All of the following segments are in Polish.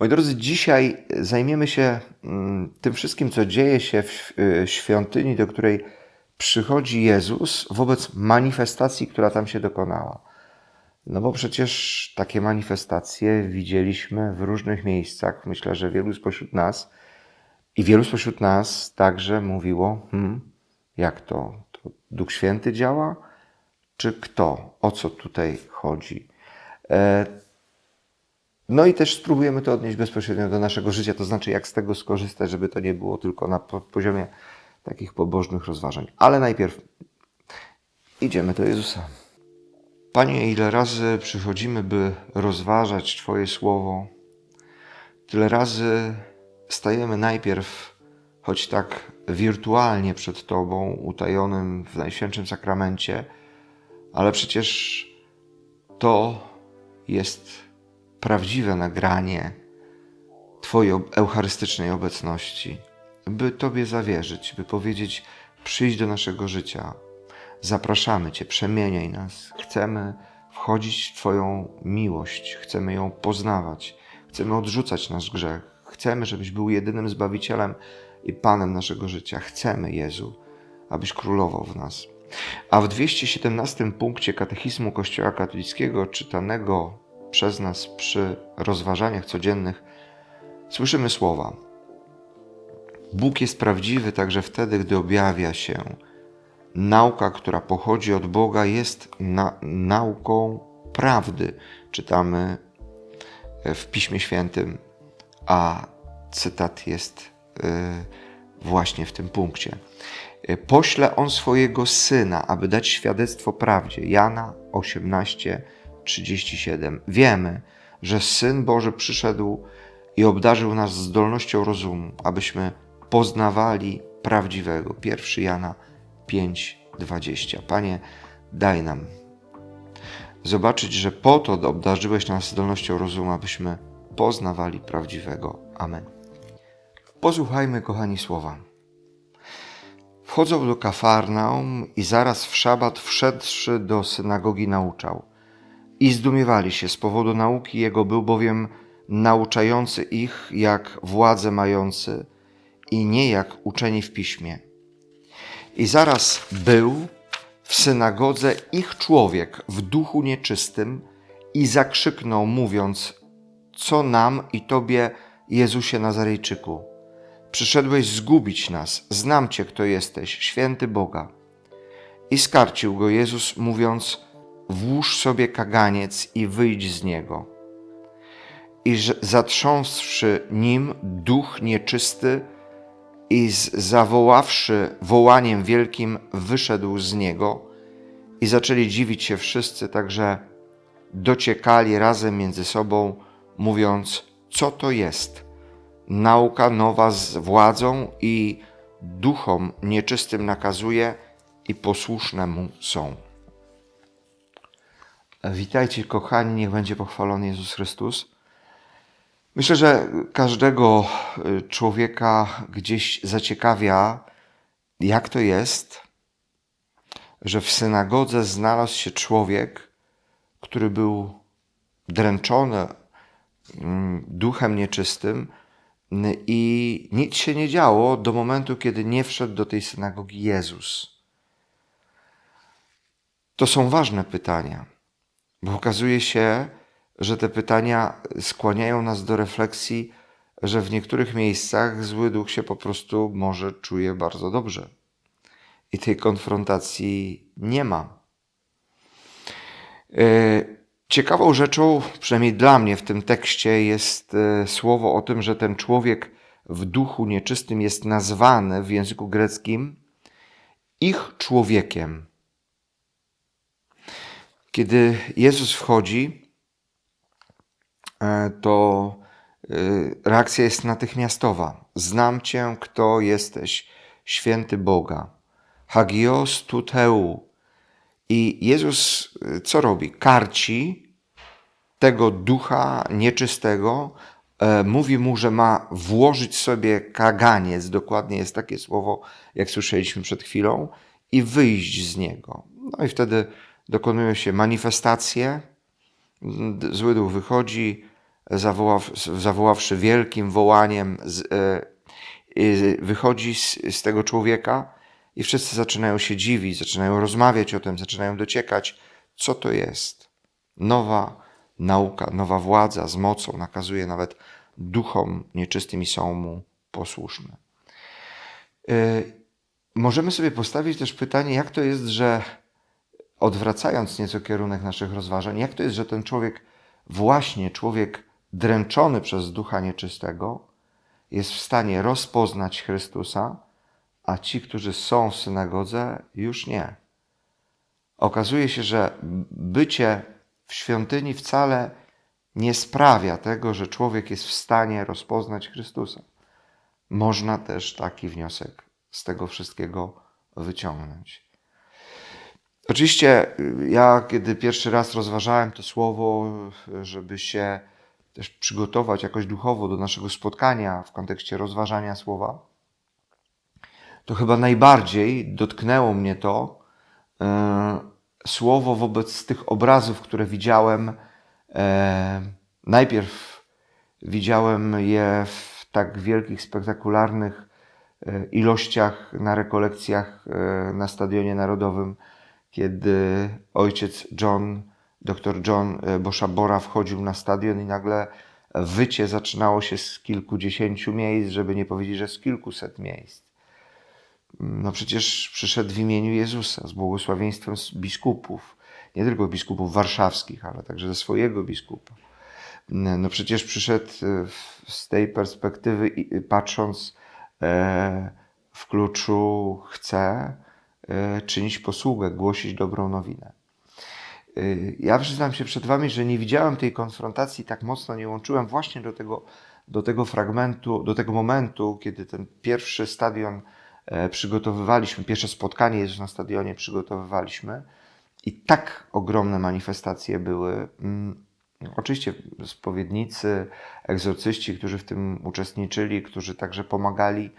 Moi drodzy, dzisiaj zajmiemy się mm, tym wszystkim, co dzieje się w y, świątyni, do której przychodzi Jezus wobec manifestacji, która tam się dokonała. No bo przecież takie manifestacje widzieliśmy w różnych miejscach. Myślę, że wielu spośród nas i wielu spośród nas także mówiło, hmm, jak to? to Duch Święty działa? Czy kto? O co tutaj chodzi? E, no i też spróbujemy to odnieść bezpośrednio do naszego życia, to znaczy jak z tego skorzystać, żeby to nie było tylko na poziomie takich pobożnych rozważań. Ale najpierw idziemy do Jezusa. Panie, ile razy przychodzimy, by rozważać Twoje słowo, tyle razy stajemy najpierw, choć tak wirtualnie przed Tobą, utajonym w Najświętszym Sakramencie, ale przecież to jest prawdziwe nagranie Twojej eucharystycznej obecności, by Tobie zawierzyć, by powiedzieć: Przyjdź do naszego życia, zapraszamy Cię, przemieniaj nas. Chcemy wchodzić w Twoją miłość, chcemy ją poznawać, chcemy odrzucać nasz grzech, chcemy, żebyś był jedynym Zbawicielem i Panem naszego życia. Chcemy, Jezu, abyś królował w nas. A w 217 punkcie Katechizmu Kościoła Katolickiego, czytanego przez nas przy rozważaniach codziennych, słyszymy słowa: Bóg jest prawdziwy także wtedy, gdy objawia się. Nauka, która pochodzi od Boga, jest na, nauką prawdy. Czytamy w Piśmie Świętym, a cytat jest y, właśnie w tym punkcie. Pośle on swojego syna, aby dać świadectwo prawdzie. Jana 18, 37. Wiemy, że Syn Boży przyszedł i obdarzył nas zdolnością rozumu, abyśmy poznawali prawdziwego. 1 Jana 5:20. Panie, daj nam zobaczyć, że po to obdarzyłeś nas zdolnością rozumu, abyśmy poznawali prawdziwego. Amen. Posłuchajmy, kochani, słowa. Wchodzą do Kafarnaum i zaraz w szabat wszedłszy do synagogi nauczał i zdumiewali się z powodu nauki Jego, był bowiem nauczający ich jak władze mający i nie jak uczeni w piśmie. I zaraz był w synagodze ich człowiek w duchu nieczystym i zakrzyknął, mówiąc: Co nam i tobie, Jezusie Nazarejczyku? Przyszedłeś zgubić nas, znam Cię, kto jesteś, święty Boga. I skarcił go Jezus, mówiąc: włóż sobie kaganiec i wyjdź z niego. I zatrząsłszy nim duch nieczysty i zawoławszy wołaniem wielkim, wyszedł z niego i zaczęli dziwić się wszyscy, także dociekali razem między sobą, mówiąc, co to jest? Nauka nowa z władzą i duchom nieczystym nakazuje i posłuszne mu są. Witajcie, kochani, niech będzie pochwalony Jezus Chrystus. Myślę, że każdego y, człowieka gdzieś zaciekawia, jak to jest, że w synagodze znalazł się człowiek, który był dręczony mm, duchem nieczystym i nic się nie działo do momentu, kiedy nie wszedł do tej synagogi Jezus. To są ważne pytania. Bo okazuje się, że te pytania skłaniają nas do refleksji, że w niektórych miejscach zły duch się po prostu może czuje bardzo dobrze. I tej konfrontacji nie ma. E, ciekawą rzeczą, przynajmniej dla mnie w tym tekście, jest e, słowo o tym, że ten człowiek w duchu nieczystym jest nazwany w języku greckim ich człowiekiem. Kiedy Jezus wchodzi, e, to e, reakcja jest natychmiastowa. Znam Cię, kto jesteś, święty Boga. Hagios tuteu. I Jezus e, co robi? Karci tego ducha nieczystego, mówi mu, że ma włożyć sobie kaganiec, dokładnie jest takie słowo, jak słyszeliśmy przed chwilą, i wyjść z niego. No i wtedy dokonują się manifestacje, zły duch wychodzi, zawoław, zawoławszy wielkim wołaniem, e, wychodzi z, z tego człowieka i wszyscy zaczynają się dziwić, zaczynają rozmawiać o tym, zaczynają dociekać, co to jest. Nowa nauka, nowa władza z mocą nakazuje nawet duchom nieczystym i są mu posłuszne. Możemy sobie postawić też pytanie, jak to jest, że odwracając nieco kierunek naszych rozważań, jak to jest, że ten człowiek, właśnie człowiek dręczony przez ducha nieczystego, jest w stanie rozpoznać Chrystusa, a ci, którzy są w synagodze, już nie. Okazuje się, że bycie w świątyni wcale nie sprawia tego, że człowiek jest w stanie rozpoznać Chrystusa. Można też taki wniosek z tego wszystkiego wyciągnąć. Oczywiście y, ja, kiedy pierwszy raz rozważałem to słowo, żeby się też przygotować jakoś duchowo do naszego spotkania w kontekście rozważania słowa, to chyba najbardziej dotknęło mnie to e, słowo wobec tych obrazów, które widziałem. E, najpierw widziałem je w tak wielkich, spektakularnych e, ilościach na rekolekcjach na Stadionie Narodowym kiedy ojciec John, dr John e, Boshabora wchodził na stadion i nagle wycie zaczynało się z kilkudziesięciu miejsc, żeby nie powiedzieć, że z kilkuset miejsc. No przecież przyszedł w imieniu Jezusa z błogosławieństwem biskupów, nie tylko biskupów warszawskich, ale także ze swojego biskupa. No przecież przyszedł e, z tej perspektywy, patrząc e, w kluczu chce, czynić posługę, głosić dobrą nowinę. E, ja przyznam się przed Wami, że nie widziałem tej konfrontacji, tak mocno nie łączyłem właśnie do tego, do tego fragmentu, do tego momentu, kiedy ten pierwszy stadion e, przygotowywaliśmy, pierwsze spotkanie Jezus na stadionie przygotowywaliśmy i tak ogromne manifestacje były. Mm, oczywiście spowiednicy, egzorcyści, którzy w tym uczestniczyli, którzy także pomagali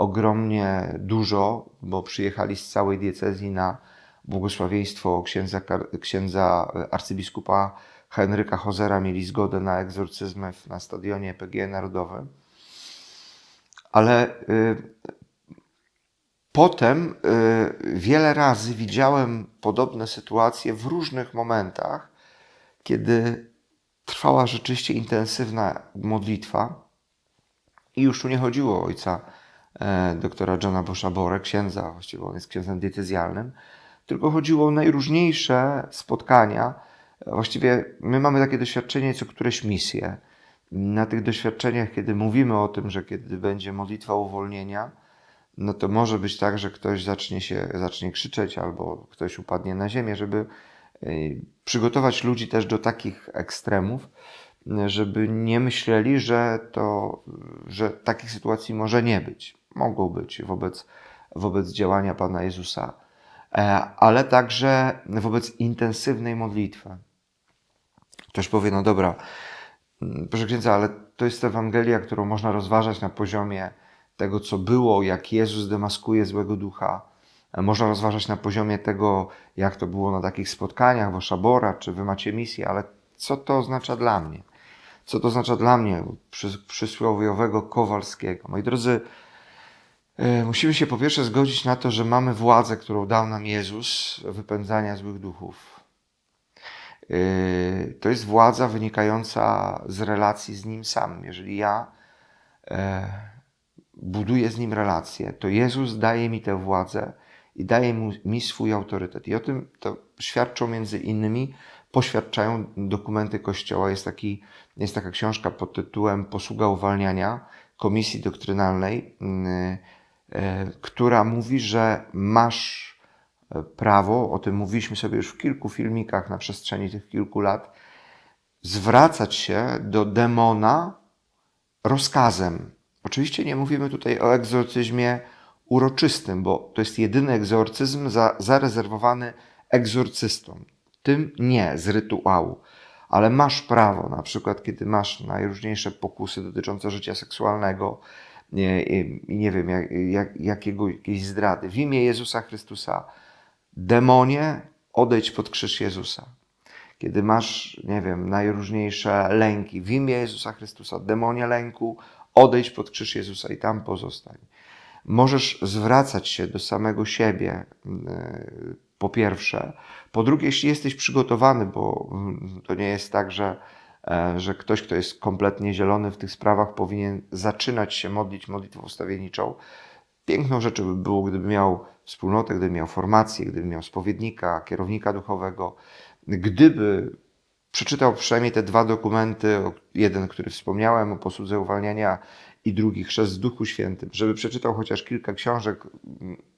ogromnie dużo, bo przyjechali z całej diecezji na błogosławieństwo księdza, księdza arcybiskupa Henryka Hozera, mieli zgodę na egzorcyzmy na stadionie PG Narodowym. Ale y, potem y, wiele razy widziałem podobne sytuacje w różnych momentach, kiedy trwała rzeczywiście intensywna modlitwa. I już tu nie chodziło o ojca E, doktora Johna Boshabore, księdza, właściwie on jest księdzem diecezjalnym, tylko chodziło o najróżniejsze spotkania. Właściwie my mamy takie doświadczenie co któreś misje. Na tych doświadczeniach, kiedy mówimy o tym, że kiedy będzie modlitwa uwolnienia, no to może być tak, że ktoś zacznie się, zacznie krzyczeć albo ktoś upadnie na ziemię, żeby e, przygotować ludzi też do takich ekstremów, żeby nie myśleli, że to, że takich sytuacji może nie być mogą być wobec, wobec działania Pana Jezusa, e, ale także wobec intensywnej modlitwy. Ktoś powie, no dobra, mm, proszę księdza, ale to jest Ewangelia, którą można rozważać na poziomie tego, co było, jak Jezus demaskuje złego ducha. E, można rozważać na poziomie tego, jak to było na takich spotkaniach, bo szabora, czy wy macie misję, ale co to oznacza dla mnie? Co to oznacza dla mnie, przysłowiowego Kowalskiego? Moi drodzy, musimy się po pierwsze zgodzić na to, że mamy władzę, którą dał nam Jezus, wypędzania złych duchów. E, to jest władza wynikająca z relacji z Nim samym. Jeżeli ja e, buduję z Nim relację, to Jezus daje mi tę władzę i daje mi swój autorytet. I o tym to świadczą między innymi, poświadczają dokumenty Kościoła. Jest, taki, jest taka książka pod tytułem Posługa uwalniania Komisji Doktrynalnej mm, E, która mówi, że masz e, prawo, o tym mówiliśmy sobie już w kilku filmikach na przestrzeni tych kilku lat, zwracać się do demona rozkazem. Oczywiście nie mówimy tutaj o egzorcyzmie uroczystym, bo to jest jedyny egzorcyzm za, zarezerwowany egzorcystom. Tym nie z rytuału. Ale masz prawo, na przykład, kiedy masz najróżniejsze pokusy dotyczące życia seksualnego, nie, nie wiem, jak, jak, jakiego, jakiejś zdrady. W imię Jezusa Chrystusa, demonie, odejdź pod krzyż Jezusa. kiedy masz, nie wiem, najróżniejsze lęki, w imię Jezusa Chrystusa, demonie lęku, odejdź pod krzyż Jezusa i tam pozostań. Możesz zwracać się do samego siebie, po pierwsze. Po drugie, jeśli jesteś przygotowany, bo to nie jest tak, że, że ktoś, kto jest kompletnie zielony w tych sprawach, powinien zaczynać się modlić modlitwą ustawienniczą. Piękną rzeczą by było, gdyby miał wspólnotę, gdyby miał formację, gdyby miał spowiednika, kierownika duchowego, gdyby przeczytał przynajmniej te dwa dokumenty, jeden, który wspomniałem o posłudze uwalniania i drugi chrzest w Duchu Świętym, żeby przeczytał chociaż kilka książek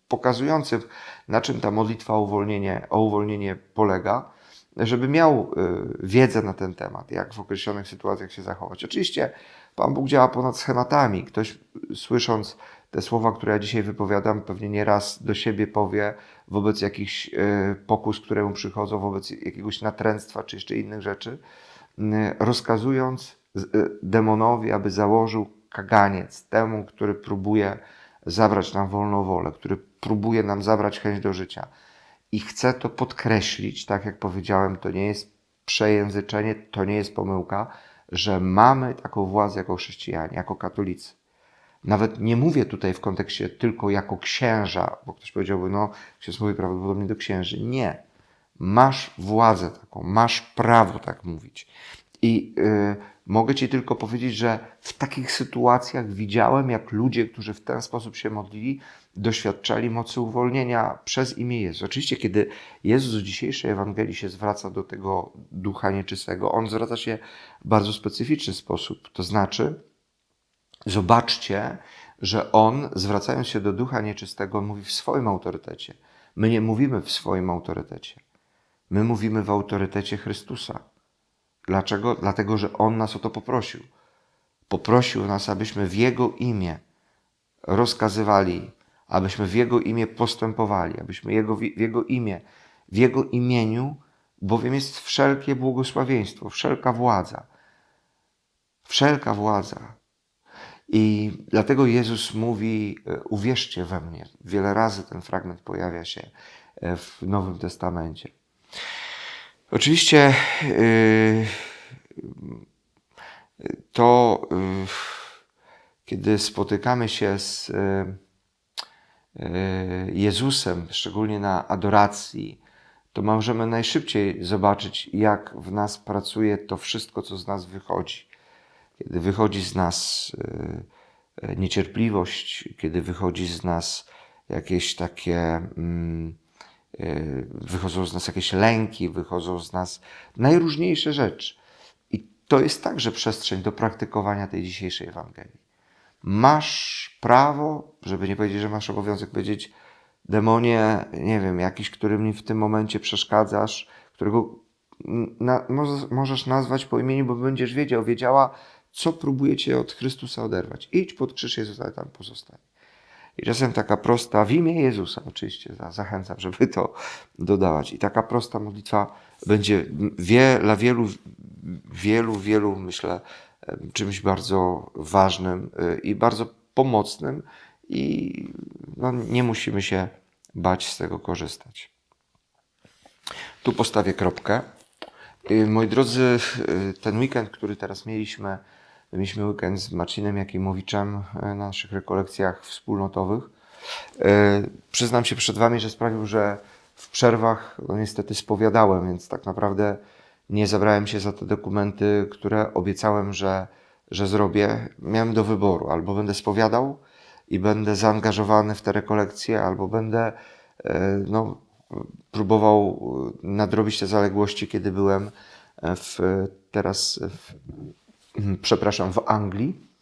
pokazujących, na czym ta modlitwa o uwolnienie, o uwolnienie polega, żeby miał y, wiedzę na ten temat, jak w określonych sytuacjach się zachować. Oczywiście Pan Bóg działa ponad schematami. Ktoś słysząc te słowa, które ja dzisiaj wypowiadam, pewnie nie raz do siebie powie wobec jakichś y, pokus, które mu przychodzą, wobec jakiegoś natręctwa czy jeszcze innych rzeczy, y, rozkazując demonowi, aby założył kaganiec temu, który próbuje zabrać nam wolną wolę, który próbuje nam zabrać chęć do życia. I chcę to podkreślić, tak jak powiedziałem, to nie jest przejęzyczenie, to nie jest pomyłka, że mamy taką władzę jako chrześcijanie, jako katolicy. Nawet nie mówię tutaj w kontekście tylko jako księża, bo ktoś powiedziałby, no, ksiądz mówi prawdopodobnie do księży. Nie. Masz władzę taką, masz prawo tak mówić. I yy, mogę Ci tylko powiedzieć, że w takich sytuacjach widziałem, jak ludzie, którzy w ten sposób się modlili, doświadczali mocy uwolnienia przez imię Jezus. Oczywiście, kiedy Jezus w dzisiejszej Ewangelii się zwraca do tego ducha nieczystego, on zwraca się w bardzo specyficzny sposób. To znaczy, zobaczcie, że on, zwracając się do ducha nieczystego, mówi w swoim autorytecie. My nie mówimy w swoim autorytecie. My mówimy w autorytecie Chrystusa. Dlaczego? Dlatego, że On nas o to poprosił. Poprosił nas, abyśmy w Jego imię rozkazywali, abyśmy w Jego imię postępowali, abyśmy Jego, w Jego imię, w Jego imieniu, bowiem jest wszelkie błogosławieństwo, wszelka władza. Wszelka władza. I dlatego Jezus mówi: Uwierzcie we mnie. Wiele razy ten fragment pojawia się w Nowym Testamencie. Oczywiście yy, to, yy, kiedy spotykamy się z yy, Jezusem, szczególnie na adoracji, to możemy najszybciej zobaczyć, jak w nas pracuje to wszystko, co z nas wychodzi. Kiedy wychodzi z nas niecierpliwość, kiedy wychodzi z nas jakieś takie. Mm, Y, wychodzą z nas jakieś lęki, wychodzą z nas najróżniejsze rzeczy. I to jest także przestrzeń do praktykowania tej dzisiejszej Ewangelii. Masz prawo, żeby nie powiedzieć, że masz obowiązek powiedzieć, demonie, nie wiem, jakiś, który mi w tym momencie przeszkadzasz, którego na, możesz nazwać po imieniu, bo będziesz wiedział, wiedziała, co próbujecie od Chrystusa oderwać. Idź pod krzyż Jezusa, tam pozostań. I czasem taka prosta, w imię Jezusa oczywiście, zachęcam, żeby to dodawać. I taka prosta modlitwa będzie wie, dla wielu, wielu, wielu, myślę, czymś bardzo ważnym y, i bardzo pomocnym i no, nie musimy się bać z tego korzystać. Tu postawię kropkę. Y, moi drodzy, y, ten weekend, który teraz mieliśmy, Mieliśmy weekend z Marcinem Jakimowiczem e, na naszych rekolekcjach wspólnotowych. E, przyznam się przed Wami, że sprawił, że w przerwach no niestety spowiadałem, więc tak naprawdę nie zabrałem się za te dokumenty, które obiecałem, że, że zrobię. Miałem do wyboru, albo będę spowiadał i będę zaangażowany w te rekolekcje, albo będę e, no, próbował nadrobić te zaległości, kiedy byłem w, teraz w przepraszam, w Anglii.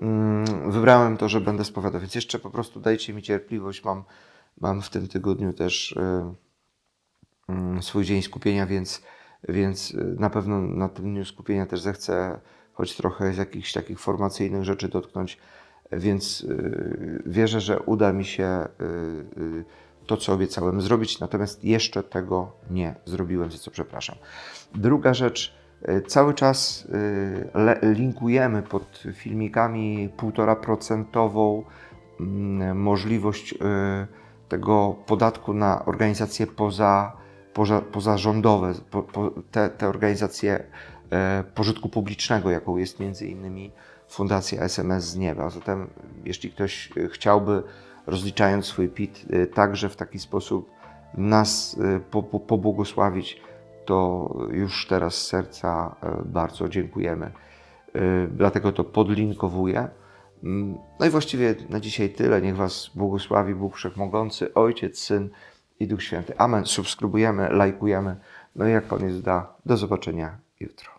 Mm, wybrałem to, że będę spowiadał, więc jeszcze po prostu dajcie mi cierpliwość. Mam, mam w tym tygodniu też y, mm, swój dzień skupienia, więc, więc y, na pewno na tym dniu skupienia też zechcę choć trochę z jakichś takich formacyjnych rzeczy dotknąć, więc y, wierzę, że uda mi się to, co obiecałem zrobić, natomiast jeszcze tego nie zrobiłem, za co przepraszam. Druga rzecz, E, cały czas e, linkujemy pod filmikami 1,5% mm, możliwość e, tego podatku na organizacje poza, poza, pozarządowe, po, po, te, te organizacje e, pożytku publicznego, jaką jest między innymi Fundacja SMS z Nieba. Zatem jeśli ktoś e, chciałby, rozliczając swój PIT, e, także w taki sposób nas e, po, po, pobłogosławić, to już teraz z serca e, bardzo dziękujemy. E, Dlatego to podlinkowuję. Mm, No i właściwie na dzisiaj tyle. Niech Was błogosławi Bóg Wszechmogący, Ojciec, Syn i Duch Święty. Amen. Subskrybujemy, lajkujemy. No i jak Pan jest do zobaczenia jutro.